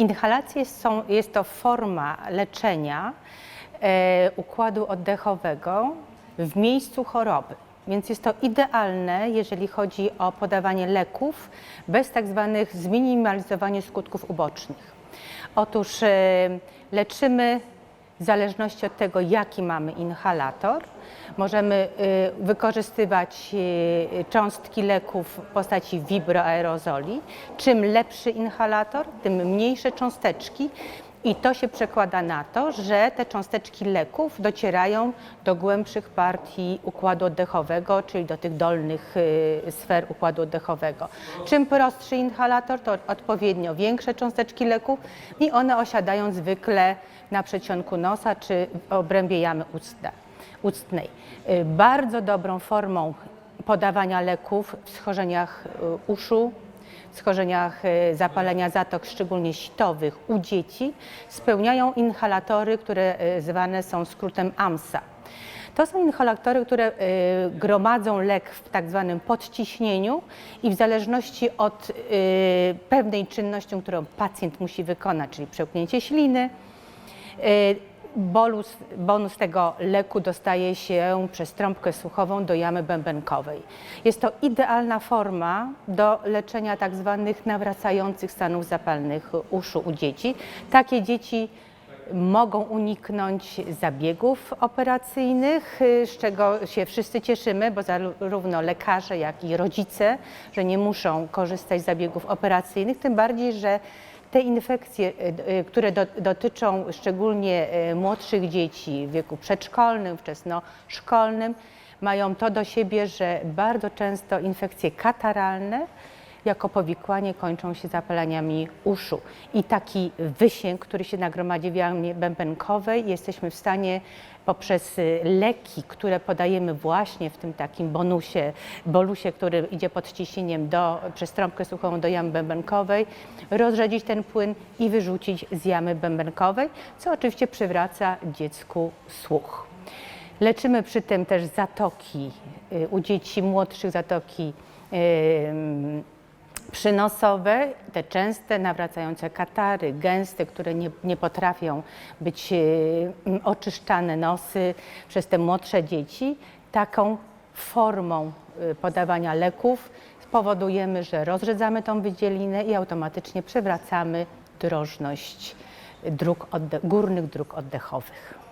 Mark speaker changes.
Speaker 1: Inhalacje są, jest to forma leczenia e, układu oddechowego w miejscu choroby. Więc jest to idealne, jeżeli chodzi o podawanie leków bez tak zwanych zminimalizowania skutków ubocznych. Otóż e, leczymy w zależności od tego, jaki mamy inhalator. Możemy y, wykorzystywać y, cząstki leków w postaci vibroaerozoli. Czym lepszy inhalator, tym mniejsze cząsteczki. I to się przekłada na to, że te cząsteczki leków docierają do głębszych partii układu oddechowego, czyli do tych dolnych y, sfer układu oddechowego. Czym prostszy inhalator, to odpowiednio większe cząsteczki leków i one osiadają zwykle na przedsionku nosa czy w obrębie jamy ustnej. Y, Bardzo dobrą formą podawania leków w schorzeniach y, uszu, schorzeniach e, zapalenia zatok, szczególnie sitowych u dzieci, spełniają inhalatory, które e, zwane są skrótem AMSA. To są inhalatory, które e, gromadzą lek w tak zwanym podciśnieniu i w zależności od pewnej czynności, którą pacjent musi wykonać, czyli przełknięcie śliny, Bolus, bonus tego leku dostaje się przez trąbkę słuchową do jamy bębenkowej. Jest to idealna forma do leczenia tak zwanych nawracających stanów zapalnych uszu u dzieci. Takie dzieci mogą uniknąć zabiegów operacyjnych, z czego się wszyscy cieszymy, bo zarówno lekarze, jak i rodzice, że nie muszą korzystać z zabiegów operacyjnych, tym bardziej, że te infekcje, y, y, które do, dotyczą szczególnie y, młodszych dzieci w wieku przedszkolnym, wczesnoszkolnym, mają to do siebie, że bardzo często infekcje kataralne jako powikłanie kończą się zapaleniami uszu. I taki wysięg, który się nagromadzi w jamie bębenkowej, jesteśmy w stanie poprzez y, leki, które podajemy właśnie w tym takim bonusie, bolusie, który idzie pod ciśnieniem do, przez trąbkę słuchową do jamy bębenkowej, rozrzedzić ten płyn i wyrzucić z jamy bębenkowej, co oczywiście przywraca dziecku słuch. Leczymy przy tym też zatoki y, u dzieci młodszych, zatoki ym, przynosowe, te częste, nawracające katary, gęste, które nie, nie potrafią być y, oczyszczane nosy przez te młodsze dzieci, taką formą y, podawania leków spowodujemy, że rozrzedzamy tą wydzielinę i automatycznie przywracamy drożność dróg górnych dróg oddechowych.